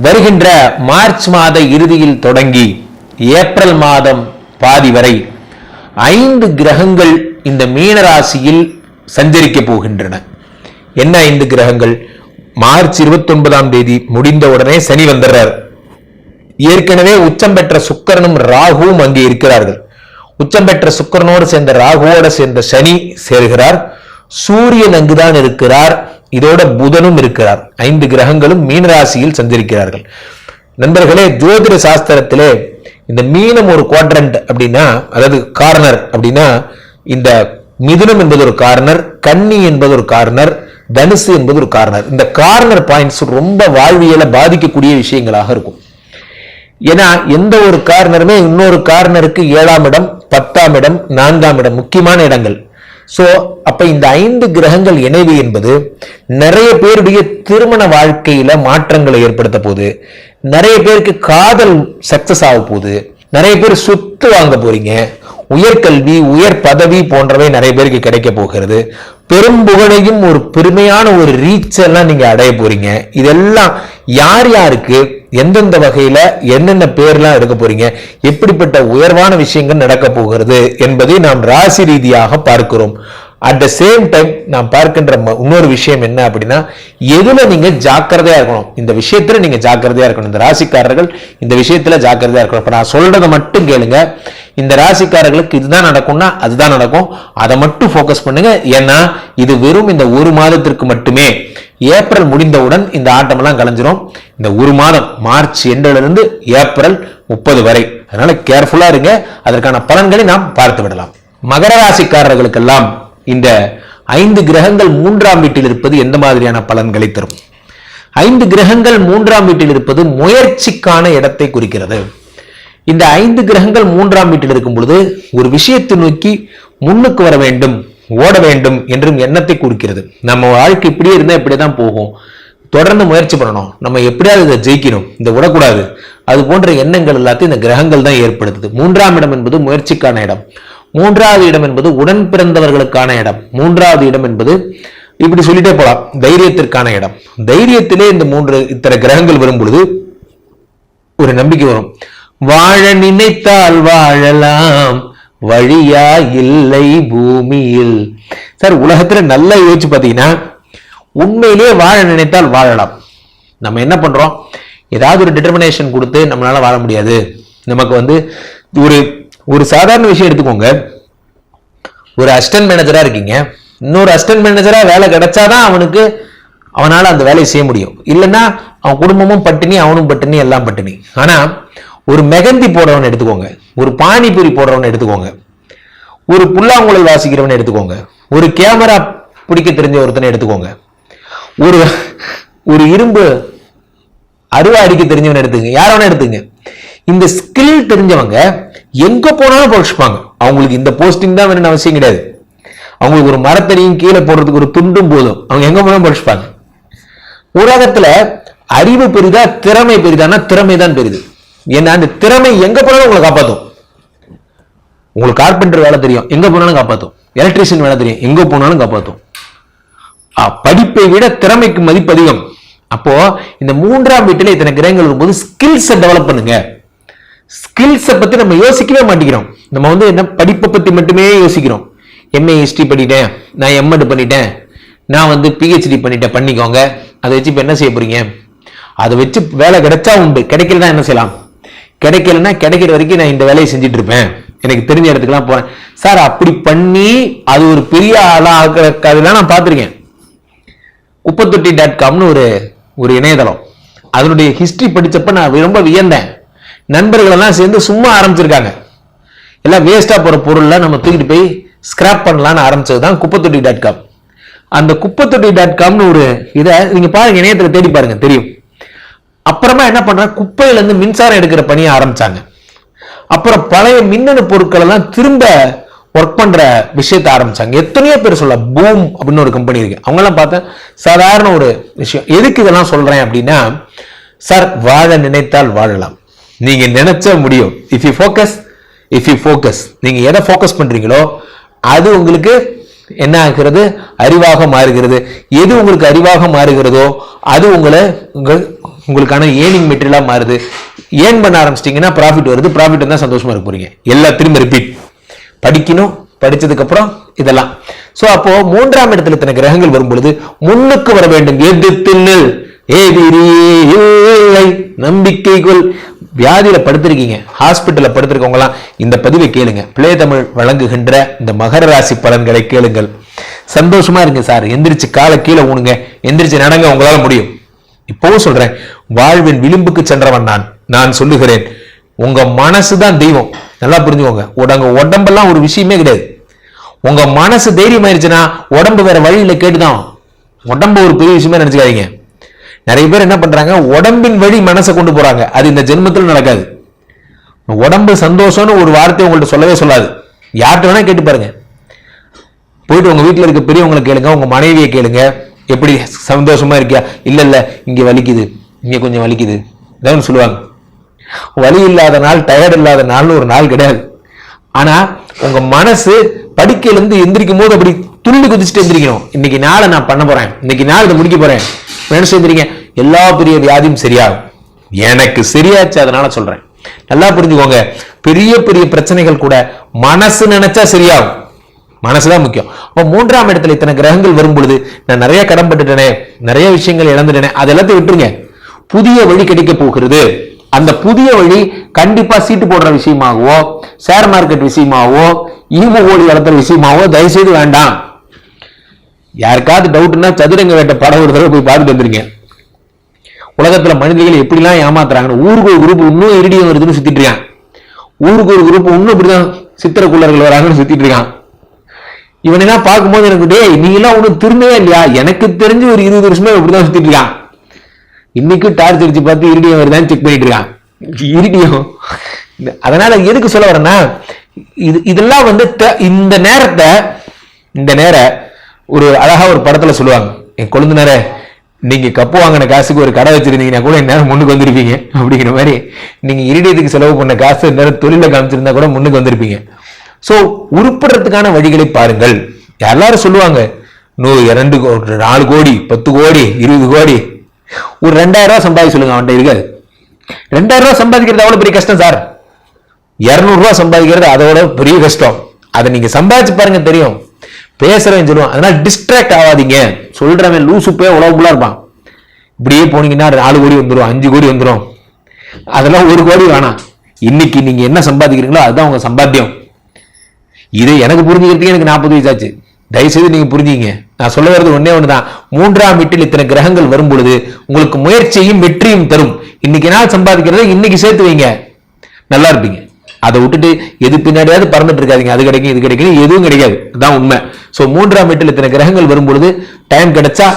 வருகின்ற மார்ச் மாத இறுதியில் தொடங்கி ஏப்ரல் மாதம் பாதி வரை ஐந்து கிரகங்கள் இந்த மீனராசியில் சஞ்சரிக்கப் சஞ்சரிக்க போகின்றன. என்ன ஐந்து கிரகங்கள்? மார்ச் 29 தேதி முடிந்த உடனே சனி வந்துடுறார். ஏற்கனவே உச்சம் பெற்ற சுக்கரனும் ராகுவும் அங்கே இருக்கிறார்கள். உச்சம் பெற்ற சுக்கரனோடு சேர்ந்த ராகுவோடு சேர்ந்த சனி சேர்கிறார். சூரியன் அங்குதான் இருக்கிறார். இதோட புதனும் இருக்கிறார். ஐந்து கிரகங்களும் மீனராசியில் சஞ்சரிக்கிறார்கள். நண்பர்களே ஜோதிட சாஸ்திரத்திலே இந்த மீனம் ஒரு குவாட்ரண்ட் அப்படின்னா அதாவது கார்னர் அப்படின்னா இந்த மிதுனம் என்பது ஒரு கார்னர் கன்னி என்பது ஒரு கார்னர் தனுசு என்பது ஒரு கார்னர் இந்த கார்னர் பாயிண்ட்ஸ் ரொம்ப வாழ்வியலை பாதிக்கக்கூடிய விஷயங்களாக இருக்கும். ஏன்னா எந்த ஒரு கார்னருமே இன்னொரு கார்னருக்கு ஏழாம் இடம் பத்தாம் இடம் நான்காம் இடம் முக்கியமான இடங்கள். ஸோ அப்ப இந்த ஐந்து கிரகங்கள் இணைவு என்பது நிறைய பேருடைய திருமண வாழ்க்கையில மாற்றங்களை ஏற்படுத்த போகுது நிறைய பேருக்கு காதல் சக்சஸ் ஆக போகுது நிறைய பேர் சொத்து வாங்க போறீங்க உயர்கல்வி உயர் பதவி போன்றவை நிறைய பேருக்கு கிடைக்க போகிறது. பெரும் புகழையும் ஒரு பெருமையான ஒரு ரீச் எல்லாம் நீங்க அடைய போறீங்க. இதெல்லாம் யார் யாருக்கு எந்தெந்த வகையில என்னென்ன பேர்லாம் எடுக்க போறீங்க எப்படிப்பட்ட உயர்வான விஷயங்கள் நடக்க போகிறது என்பதை நாம் ராசி ரீதியாக பார்க்கிறோம். அட் த சேம் டைம் நாம் பார்க்கின்ற ம- இன்னொரு விஷயம் என்ன அப்படின்னா எதுல நீங்க ஜாக்கிரதையா இருக்கணும்? இந்த விஷயத்துல நீங்க ஜாக்கிரதையா இருக்கணும். இந்த ராசிக்காரர்கள் இந்த விஷயத்துல ஜாக்கிரதையா இருக்கணும். இப்ப நான் சொல்றதை மட்டும் கேளுங்க. இந்த ராசிக்காரர்களுக்கு இதுதான் நடக்கும்னா அதுதான் நடக்கும். அதை மட்டும் ஃபோக்கஸ் பண்ணுங்க. ஏன்னா இது வெறும் இந்த ஒரு மாதத்திற்கு மட்டுமே. ஏப்ரல் முடிந்தவுடன் இந்த ஆட்டமெல்லாம் கலைஞ்சிரும். இந்த ஒரு மாதம் மார்ச் எண்டுலேருந்து ஏப்ரல் முப்பது வரை. அதனால கேர்ஃபுல்லா இருங்க. அதற்கான பலன்களை நாம் பார்த்து விடலாம். மகர ராசிக்காரர்களுக்கெல்லாம் இந்த ஐந்து கிரகங்கள் மூன்றாம் வீட்டில் இருப்பது எந்த மாதிரியான பலன்களை தரும்? ஐந்து கிரகங்கள் மூன்றாம் வீட்டில் இருப்பது முயற்சிக்கான இடத்தை குறிக்கிறது. இந்த ஐந்து கிரகங்கள் மூன்றாம் வீட்டில் இருக்கும் பொழுது ஒரு விஷயத்தை நோக்கி முன்னுக்கு வர வேண்டும் ஓட வேண்டும் என்றும் எண்ணத்தை குறிக்கிறது. நம்ம வாழ்க்கை இப்படியே இருந்தா இப்படிதான் போகும். தொடர்ந்து முயற்சி பண்ணணும். நம்ம எப்படியாவது இதை ஜெயிக்கணும். இந்த விடக்கூடாது. அது போன்ற எண்ணங்கள் எல்லாத்தையும் இந்த கிரகங்கள் தான் ஏற்படுத்துது. மூன்றாம் இடம் என்பது முயற்சிக்கான இடம். மூன்றாவது இடம் என்பது உடன் பிறந்தவர்களுக்கான இடம். மூன்றாவது இடம் என்பது இப்படி சொல்லிட்டே போலாம். தைரியத்திற்கான இடம். தைரியத்திலே இந்த மூன்று இத்தனை கிரகங்கள் வரும் பொழுது ஒரு நம்பிக்கை வரும். வாழ நினைத்தால் வாழலாம். வழியா இல்லை பூமியில். சார் உலகத்துல நல்லா யோசிச்சு பார்த்தீங்கன்னா உண்மையிலேயே வாழ நினைத்தால் வாழலாம். நம்ம என்ன பண்றோம்? ஏதாவது ஒரு டிட்டர்மினேஷன் கொடுத்து நம்மளால வாழ முடியாது. நமக்கு வந்து ஒரு ஒரு சாதாரண விஷயம் எடுத்துக்கோங்க. ஒரு அசிஸ்டன்ட் மேனேஜரா இருக்கீங்க. இன்னொரு அசிஸ்டன்ட் மேனேஜரா வேலை கிடைச்சாதான் அவனுக்கு அவனால அந்த வேலையை செய்ய முடியும். இல்லைன்னா அவன் குடும்பமும் பட்டினி அவனும் பட்டினி எல்லாம் பட்டினி. ஆனா ஒரு மெகந்தி போடுறவன் எடுத்துக்கோங்க. ஒரு பானிபூரி போடுறவன் எடுத்துக்கோங்க. ஒரு புல்லாங்குழல் வாசிக்கிறவன் எடுத்துக்கோங்க. ஒரு கேமரா பிடிக்க தெரிஞ்ச ஒருத்தனை எடுத்துக்கோங்க. ஒரு ஒரு இரும்பு அருவா அடிக்க தெரிஞ்சவன் எடுத்துங்க யாரவன எடுத்துங்க இந்த ஸ்கில் தெரிஞ்சவங்க எங்க போனாலும் பொழிச்சுப்பாங்க அவங்களுக்கு இந்த போஸ்டிங் தான் வேணும்னு அவசியம் கிடையாது. அவங்களுக்கு ஒரு மரத்தடியும் கீழே போடுறதுக்கு ஒரு துண்டும் போதும். அவங்க எங்க போனாலும் பொழிச்சுப்பாங்க உலகத்துல அறிவு பெரிதா திறமை பெரிதானா திறமை தான் பெரிது. ஏன்னா அந்த திறமை எங்க போனாலும் உங்களை காப்பாத்தும். உங்களுக்கு கார்பெண்டர் வேலை தெரியும். எங்க போனாலும் காப்பாத்தும். எலக்ட்ரீஷியன் வேலை தெரியும். எங்க போனாலும் காப்பாத்தும். படிப்பை விட திறமைக்கு மதிப்பு அதிகம். அப்போ இந்த மூன்றாம் வீட்டில் இத்தனை கிரகங்கள் இருக்கும்போது ஸ்கில்ஸை டெவலப் பண்ணுங்க. ஸ்கில்ஸை பற்றி நம்ம யோசிக்கவே மாட்டேங்கிறோம். நம்ம வந்து என்ன படிப்பை பற்றி மட்டுமே யோசிக்கிறோம். எம்ஏ ஹிஸ்ட்ரி பண்ணிட்டேன் நான் எம்எட் பண்ணிட்டேன். நான் வந்து பிஹெச்டி பண்ணிட்டேன் பண்ணிக்கோங்க. அதை வச்சு இப்போ என்ன செய்ய போறீங்க? அதை வச்சு வேலை கிடைச்சா உண்டு. கிடைக்கலன்னா என்ன செய்யலாம்? கிடைக்கலன்னா கிடைக்கிற வரைக்கும் நான் இந்த வேலையை செஞ்சுட்டு இருப்பேன். எனக்கு தெரிஞ்ச இடத்துக்குலாம் போறேன். சார் அப்படி பண்ணி அது ஒரு பெரிய ஆளா ஆக்குற நான் பார்த்துருக்கேன். குப்பத்தொட்டி டாட் காம்னு ஒரு ஒரு இணையதளம். அதனுடைய ஹிஸ்டரி படித்தப்ப நான் ரொம்ப வியந்தேன். நண்பர்கள் எல்லாம் சேர்ந்து சும்மா ஆரம்பிச்சிருக்காங்க. எல்லாம் வேஸ்ட்டாக போகிற பொருள்லாம் நம்ம தூக்கிட்டு போய் ஸ்கிராப் பண்ணலான்னு ஆரம்பிச்சது தான் குப்பத்தொட்டி டாட் காம் அந்த குப்பத்தொட்டி டாட் காம்னு ஒரு இதை நீங்கள் பாருங்க இணையத்தில் தேடி பாருங்க தெரியும். அப்புறமா என்ன பண்ணுறாங்க குப்பையிலேருந்து மின்சாரம் எடுக்கிற பணியை ஆரம்பித்தாங்க அப்புறம் பழைய மின்னணு பொருட்கள் எல்லாம் திரும்ப ஒர்க் பண்ணுற விஷயத்தை ஆரம்பித்தாங்க எத்தனையோ பேர் சொல்ல பூம் அப்படின்னு ஒரு கம்பெனி இருக்கு. அவங்கெல்லாம் பார்த்தா சாதாரண ஒரு விஷயம். எதுக்கு இதெல்லாம் சொல்கிறேன் அப்படின்னா சார் வாழ நினைத்தால் வாழலாம். நீங்க நினைச்சா முடியும். If you focus if you focus நீங்க எதை ஃபோக்கஸ் பண்றீங்களோ அது உங்களுக்கு என்ன ஆகிறது? அறிவாக மாறுகிறது. எது உங்களுக்கு அறிவாக மாறுகிறதோ அது உங்களை உங்கள் உங்களுக்கான ஏர்னிங் மெட்டீரியலாக மாறுது. ஏர்ன் பண்ண ஆரம்பிச்சிட்டிங்கன்னா ப்ராஃபிட் வருது. ப்ராஃபிட் வந்தா சந்தோஷமாக இருக்க எல்லா திரும்ப ரிப்பீட் படிக்கணும் படித்ததுக்கப்புறம் இதெல்லாம். ஸோ அப்போது மூன்றாம் இடத்துல இத்தனை கிரகங்கள் வரும்பொழுது முன்னுக்கு வர வேண்டும். எது நில். எதிரியே இல்லை. நம்பிக்கைக்குள் வியாதியில படுத்திருக்கீங்க ஹாஸ்பிட்டலில் படுத்திருக்கவங்களாம் இந்த பதிவை கேளுங்க. பிளே தமிழ் வழங்குகின்ற இந்த மகர ராசி பலன்களை கேளுங்கள். சந்தோஷமா இருங்க சார். எந்திரிச்சு காலை கீழே ஊனுங்க. எந்திரிச்சு நடங்க உங்களால முடியும். இப்பவும் சொல்றேன் வாழ்வின் விளிம்புக்கு சென்றவன் நான். நான் சொல்லுகிறேன் உங்க மனசு தான் தெய்வம். நல்லா புரிஞ்சுக்கோங்க. உடங்க உடம்பெல்லாம் ஒரு விஷயமே கிடையாது. உங்க மனசு தைரியம் ஆயிருச்சுன்னா உடம்பு வேற வழியில கேட்டுதான். உடம்பு ஒரு பெரிய விஷயமே நினைச்சுக்காதீங்க. நிறைய பேர் என்ன பண்றாங்க? உடம்பின் வழி மனசை கொண்டு போறாங்க. அது இந்த ஜென்மத்தில் நடக்காது. உடம்பு சந்தோஷம்னு ஒரு வார்த்தை உங்கள்ட்ட சொல்லவே சொல்லாது. யார்கிட்ட வேணா கேட்டு பாருங்க. போயிட்டு உங்க வீட்டில் இருக்க பெரியவங்களை கேளுங்க. உங்க மனைவியை கேளுங்க. எப்படி சந்தோஷமா இருக்கியா? இல்ல இல்ல இங்க வலிக்குது. இங்க கொஞ்சம் வலிக்குது. இதான் சொல்லுவாங்க. வலி இல்லாத நாள் டயர்ட் இல்லாத நாள்னு ஒரு நாள் கிடையாது. ஆனா உங்க மனசு படுக்கையிலிருந்து எந்திரிக்கும் போது அப்படி துள்ளி குதிச்சுட்டு எந்திரிக்கணும். இன்னைக்கு நாளை நான் பண்ண போறேன். இன்னைக்கு நாள் இதை முடிக்க போறேன். என்ன எந்திரிங்க எல்லா பெரிய வியாதியும் சரியாகும். எனக்கு சரியாச்சு அதனால சொல்றேன். நல்லா புரிஞ்சுக்கோங்க. பெரிய பெரிய பிரச்சனைகள் கூட மனசு நினைச்சா சரியாகும். மனசுதான் முக்கியம். அப்போ மூன்றாம் இடத்துல இத்தனை கிரகங்கள் வரும் பொழுது நான் நிறைய கடன் பட்டுட்டேனே நிறைய விஷயங்கள் இழந்துட்டேனே அது எல்லாத்தையும் விட்டுருங்க. புதிய வழி கிடைக்க போகிறது. அந்த புதிய வழி கண்டிப்பா சீட்டு போடுற விஷயமாகவோ ஷேர் மார்க்கெட் விஷயமாகவோ ஈம ஓடி வளர்த்துற விஷயமாகவோ தயவுசெய்து வேண்டாம். யாருக்காவது டவுட்னா சதுரங்க வேட்ட படம் ஒரு தடவை போய் பார்த்துட்டு வந்துருங்க. உலகத்துல மனிதர்கள் எப்படிலாம் ஏமாத்துறாங்கன்னு ஊருக்கு ஒரு குரூப் இன்னும் இரிடியம் வருதுன்னு சுத்திட்டு இருக்கான். ஊருக்கு ஒரு குரூப் இன்னும் இப்படிதான் சித்திரக்குள்ளர்கள் வராங்கன்னு சுத்திட்டு இருக்கான். இவனெல்லாம் பார்க்கும்போது எனக்கு டேய் நீ எல்லாம் ஒன்றும் திரும்பவே இல்லையா? எனக்கு தெரிஞ்சு ஒரு இருபது வருஷமா இப்படிதான் சுத்திட்டு இருக்கான். இன்னைக்கு டார்ச் அடிச்சு பார்த்து இரிடியம் வருதான்னு செக் பண்ணிட்டு இருக்கான். இரிடியம். அதனால எதுக்கு சொல்ல வரேன்னா இது இதெல்லாம் வந்து த- இந்த நேரத்தை இந்த நேர ஒரு அழகாக ஒரு படத்தில் சொல்லுவாங்க என் கொழுந்தினரே நீங்கள் கப்பு வாங்கின காசுக்கு ஒரு கடை வச்சுருந்தீங்கன்னா கூட இந்நேரம் முன்னுக்கு வந்திருப்பீங்க. அப்படிங்கிற மாதிரி நீங்கள் இரிடியத்துக்கு செலவு பண்ண காசு இந்நேரம் தொழிலில் காமிச்சிருந்தா கூட முன்னுக்கு வந்திருப்பீங்க. ஸோ உருப்படுறதுக்கான வழிகளை பாருங்கள். எல்லாரும் சொல்லுவாங்க நூறு இரண்டு கோ- நாலு கோடி பத்து கோடி இருபது கோடி. ஒரு ரெண்டாயிரம் ரூபாய் சம்பாதி சொல்லுங்க அவன்கிட்ட இருக்காது ரெண்டாயிரம் சம்பாதிக்கிறது அவ்வளோ பெரிய கஷ்டம் சார். இரநூறுவா சம்பாதிக்கிறது அதோட பெரிய கஷ்டம். அதை நீங்கள் சம்பாதிச்சு பாருங்க தெரியும். பேசுறவன் சொல்லுவான் அதனால டிஸ்ட்ராக்ட் ஆகாதீங்க. சொல்றவன் லூசுப்பே போய் இருப்பான். இப்படியே போனீங்கன்னா நாலு கோடி வந்துடும் அஞ்சு கோடி வந்துடும் அதெல்லாம் ஒரு கோடி வேணாம். இன்னைக்கு நீங்க என்ன சம்பாதிக்கிறீங்களோ அதுதான் உங்க சம்பாத்தியம். இது எனக்கு புரிஞ்சுக்கிறதுக்கு எனக்கு நாற்பது வயசாச்சு தயவுசெய்து நீங்க புரிஞ்சுங்க. நான் சொல்ல வர்றது ஒன்னே ஒண்ணுதான். மூன்றாம் வீட்டில் இத்தனை கிரகங்கள் வரும் பொழுது உங்களுக்கு முயற்சியும் வெற்றியும் தரும். இன்னைக்கு நாள் சம்பாதிக்கிறத இன்னைக்கு சேர்த்து வைங்க. நல்லா இருப்பீங்க. அதை விட்டுட்டு எது பின்னாடியாவது பறந்துட்டு இருக்காதிங்க. அது கிடைக்கும் இது கிடைக்கும் எதுவும் கிடைக்காது. அதான் உண்மை. ஸோ மூன்றாம் வீட்டில் இத்தனை கிரகங்கள் வரும்பொழுது டைம் கிடைச்சா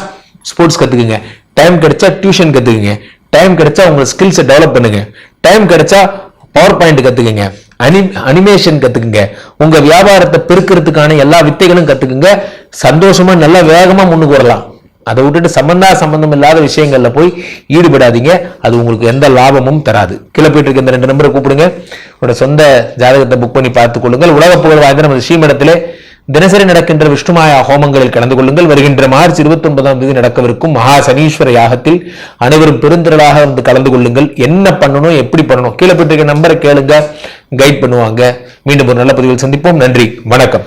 ஸ்போர்ட்ஸ் கற்றுக்குங்க டைம் கிடைச்சா டியூஷன் கற்றுக்குங்க டைம் கிடைச்சா உங்கள் ஸ்கில்ஸை டெவலப் பண்ணுங்க. டைம் கிடைச்சா பவர் பாயிண்ட் கற்றுக்குங்க அனி அனிமேஷன் கற்றுக்குங்க உங்கள் வியாபாரத்தை பெருக்கிறதுக்கான எல்லா வித்தைகளும் கற்றுக்குங்க சந்தோஷமாக நல்லா வேகமாக முன்னுக்கு வரலாம். அதை விட்டுட்டு சம்பந்தா சம்பந்தம் இல்லாத விஷயங்கள்ல போய் ஈடுபடாதீங்க. அது உங்களுக்கு எந்த லாபமும் தராது. கீழே போயிட்டு இருக்க இந்த ரெண்டு நம்பரை கூப்பிடுங்க. உங்களோட சொந்த ஜாதகத்தை புக் பண்ணி பார்த்துக் கொள்ளுங்கள். உலக புகழ் வாய்ந்த நமது ஸ்ரீமடத்திலே தினசரி நடக்கின்ற விஷ்ணுமாயா ஹோமங்களில் கலந்து கொள்ளுங்கள். வருகின்ற மார்ச் இருபத்தி ஒன்பதாம் தேதி நடக்கவிருக்கும் மகா சனீஸ்வர யாகத்தில் அனைவரும் பெருந்திரளாக வந்து கலந்து கொள்ளுங்கள். என்ன பண்ணணும் எப்படி பண்ணணும்? கீழே போயிட்டு இருக்க நம்பரை கேளுங்க. கைட் பண்ணுவாங்க. மீண்டும் ஒரு நல்ல பதிவில் சந்திப்போம். நன்றி. வணக்கம்.